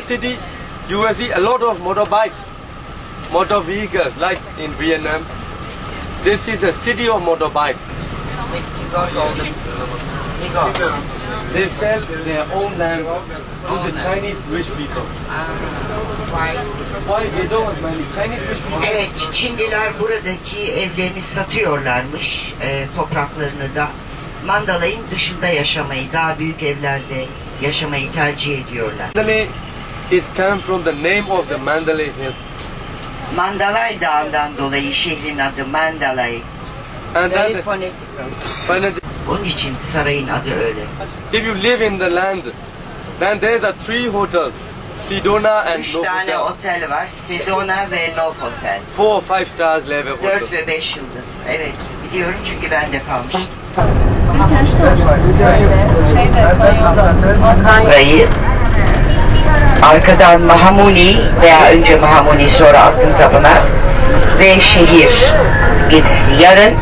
city, you will see a lot of motorbikes, motor vehicles, like in Vietnam. This is a city of motorbikes. They sell their own land to the Chinese rich people. Why they don't have money? Chinese rich people. Evet, Çinliler buradaki evlerini satıyorlarmış, e, topraklarını da. Mandalay'ın dışında yaşamayı, daha büyük evlerde yaşamayı tercih ediyorlar. İs come from the name of the Mandalay Hill. Mandalay Dağı'ndan dolayı şehrin adı Mandalay. And Very the, phonetical. finally, Onun için sarayın adı öyle. if you live in the land, then there's a three hotels, Sedona and Üç Novotel. tane otel var, Sedona ve Novotel. Four or five stars level hotel. Dört ve beş yıldız. Evet, biliyorum çünkü ben de kalmıştım. Burayı arkadan Mahamuni veya önce Mahamuni sonra Altın Tapınak ve şehir gezisi yarın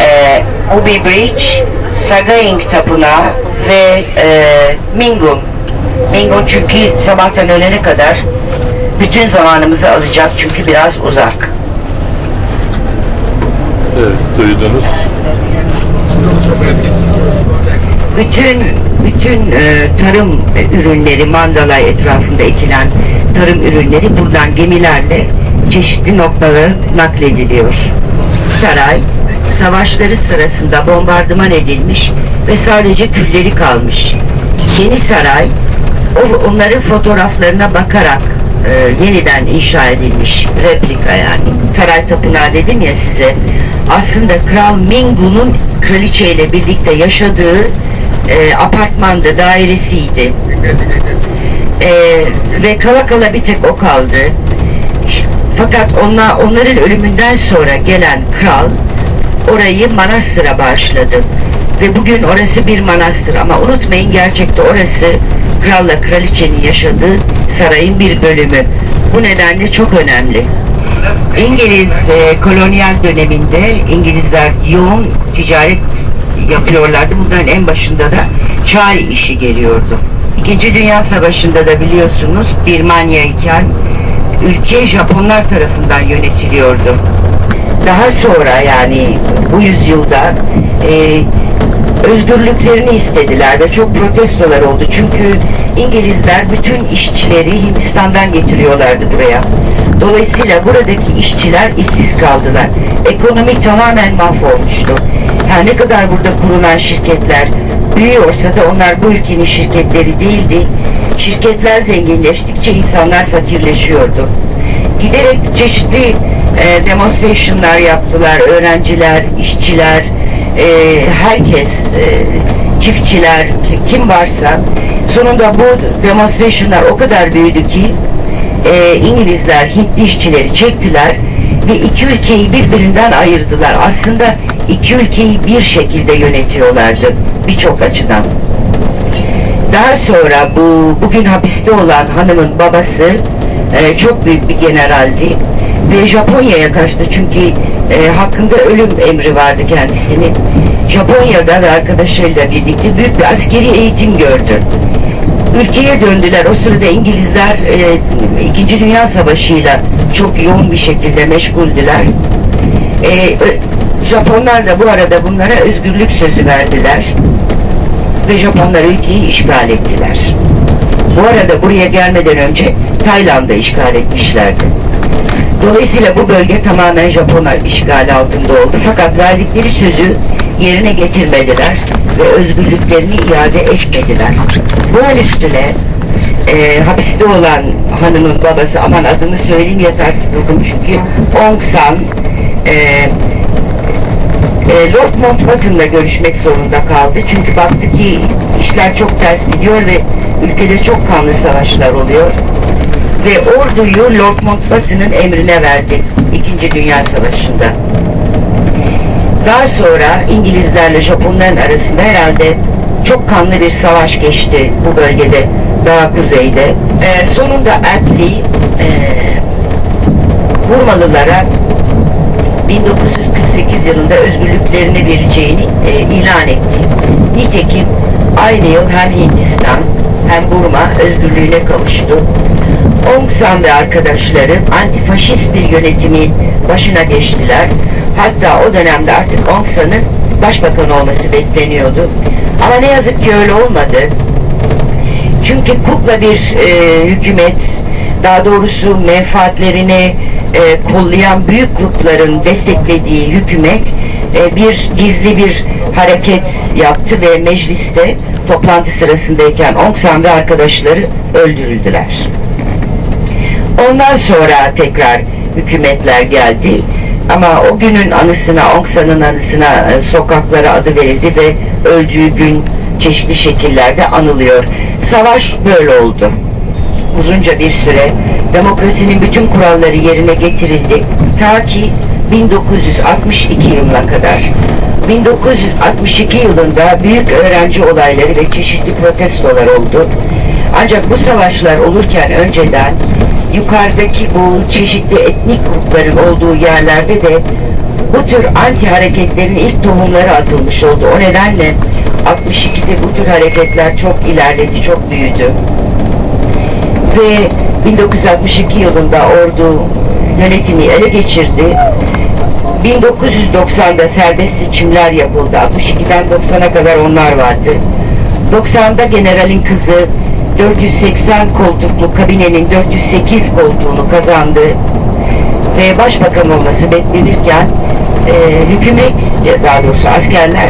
e, Ubi Bridge, Sagaing Tapınağı ve e, Mingun. Mingun çünkü sabahtan öğlene kadar bütün zamanımızı alacak çünkü biraz uzak. Evet, duydunuz. Bütün bütün e, tarım ürünleri Mandalay etrafında ekilen tarım ürünleri buradan gemilerle çeşitli noktalara naklediliyor. Saray savaşları sırasında bombardıman edilmiş ve sadece külleri kalmış. Yeni saray onların fotoğraflarına bakarak e, yeniden inşa edilmiş replika yani. Saray tapınağı dedim ya size. Aslında Kral Mingu'nun kraliçeyle birlikte yaşadığı e, apartmanda dairesiydi. E, ve kala kala bir tek o kaldı. Fakat onlar, onların ölümünden sonra gelen kral orayı manastıra bağışladı. Ve bugün orası bir manastır ama unutmayın gerçekte orası kralla kraliçenin yaşadığı sarayın bir bölümü. Bu nedenle çok önemli. İngiliz e, kolonyal döneminde İngilizler yoğun ticaret yapıyorlardı. Bunların en başında da çay işi geliyordu. İkinci Dünya Savaşı'nda da biliyorsunuz Birmanya iken ülke Japonlar tarafından yönetiliyordu. Daha sonra yani bu yüzyılda e, özgürlüklerini istediler ve çok protestolar oldu. Çünkü İngilizler bütün işçileri Hindistan'dan getiriyorlardı buraya. Dolayısıyla buradaki işçiler işsiz kaldılar. Ekonomi tamamen mahvolmuştu. Her ne kadar burada kurulan şirketler büyüyorsa da onlar bu ülkenin şirketleri değildi. Şirketler zenginleştikçe insanlar fakirleşiyordu. Giderek çeşitli e, demonstrationlar yaptılar. Öğrenciler, işçiler, e, herkes, e, çiftçiler, kim varsa. Sonunda bu demonstrationlar o kadar büyüdü ki e, İngilizler Hintli işçileri çektiler ve iki ülkeyi birbirinden ayırdılar. Aslında iki ülkeyi bir şekilde yönetiyorlardı birçok açıdan. Daha sonra bu bugün hapiste olan hanımın babası e, çok büyük bir generaldi ve Japonya'ya kaçtı çünkü e, hakkında ölüm emri vardı kendisinin. Japonya'da ve arkadaşlarıyla birlikte büyük bir askeri eğitim gördü. Ülkeye döndüler. O sırada İngilizler e, İkinci Dünya Savaşı'yla çok yoğun bir şekilde meşguldüler. E, Japonlar da bu arada bunlara özgürlük sözü verdiler ve Japonlar ülkeyi işgal ettiler. Bu arada buraya gelmeden önce Tayland'ı işgal etmişlerdi. Dolayısıyla bu bölge tamamen Japonlar işgali altında oldu. Fakat verdikleri sözü yerine getirmediler ve özgürlüklerini iade etmediler. Bu üstüne e, hapiste olan hanımın babası, aman adını söyleyeyim yeter sıkıldım çünkü Aung San e, e, Lord Mountbatten'la görüşmek zorunda kaldı. Çünkü baktı ki işler çok ters gidiyor ve ülkede çok kanlı savaşlar oluyor. Ve orduyu Lord Mountbatten'ın emrine verdi İkinci Dünya Savaşı'nda. Daha sonra İngilizlerle Japonların arasında herhalde çok kanlı bir savaş geçti bu bölgede, daha kuzeyde. E, sonunda Attlee e, Burmalılara 1948 yılında özgürlüklerini vereceğini e, ilan etti. Nitekim aynı yıl hem Hindistan hem Burma özgürlüğüne kavuştu. Aung ve arkadaşları antifaşist bir yönetimin başına geçtiler. Hatta o dönemde artık Aung başbakan olması bekleniyordu. Ama ne yazık ki öyle olmadı. Çünkü kukla bir e, hükümet, daha doğrusu menfaatlerini e, kollayan büyük grupların desteklediği hükümet e, bir gizli bir hareket yaptı ve mecliste toplantı sırasındayken Aung San ve arkadaşları öldürüldüler. Ondan sonra tekrar hükümetler geldi. Ama o günün anısına, Aung San'ın anısına e, sokaklara adı verildi ve öldüğü gün çeşitli şekillerde anılıyor. Savaş böyle oldu. Uzunca bir süre demokrasinin bütün kuralları yerine getirildi. Ta ki 1962 yılına kadar. 1962 yılında büyük öğrenci olayları ve çeşitli protestolar oldu. Ancak bu savaşlar olurken önceden yukarıdaki bu çeşitli etnik grupların olduğu yerlerde de bu tür anti hareketlerin ilk tohumları atılmış oldu. O nedenle 62'de bu tür hareketler çok ilerledi, çok büyüdü. Ve 1962 yılında ordu yönetimi ele geçirdi. 1990'da serbest seçimler yapıldı. 62'den 90'a kadar onlar vardı. 90'da generalin kızı 480 koltuklu kabinenin 408 koltuğunu kazandı ve başbakan olması beklenirken e, hükümet daha doğrusu askerler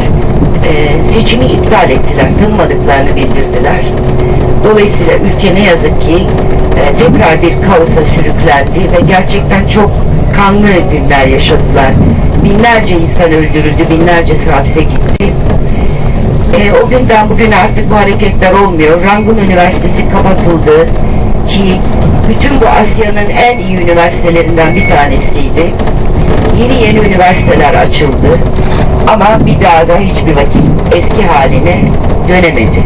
e, seçimi iptal ettiler, tanımadıklarını bildirdiler. Dolayısıyla ülke ne yazık ki e, tekrar bir kaosa sürüklendi ve gerçekten çok kanlı günler yaşadılar. Binlerce insan öldürüldü, binlerce hapse gitti. E, o günden bugün artık bu hareketler olmuyor. Rangun Üniversitesi kapatıldı ki bütün bu Asya'nın en iyi üniversitelerinden bir tanesiydi. Yeni yeni üniversiteler açıldı ama bir daha da hiçbir vakit eski haline dönemedi.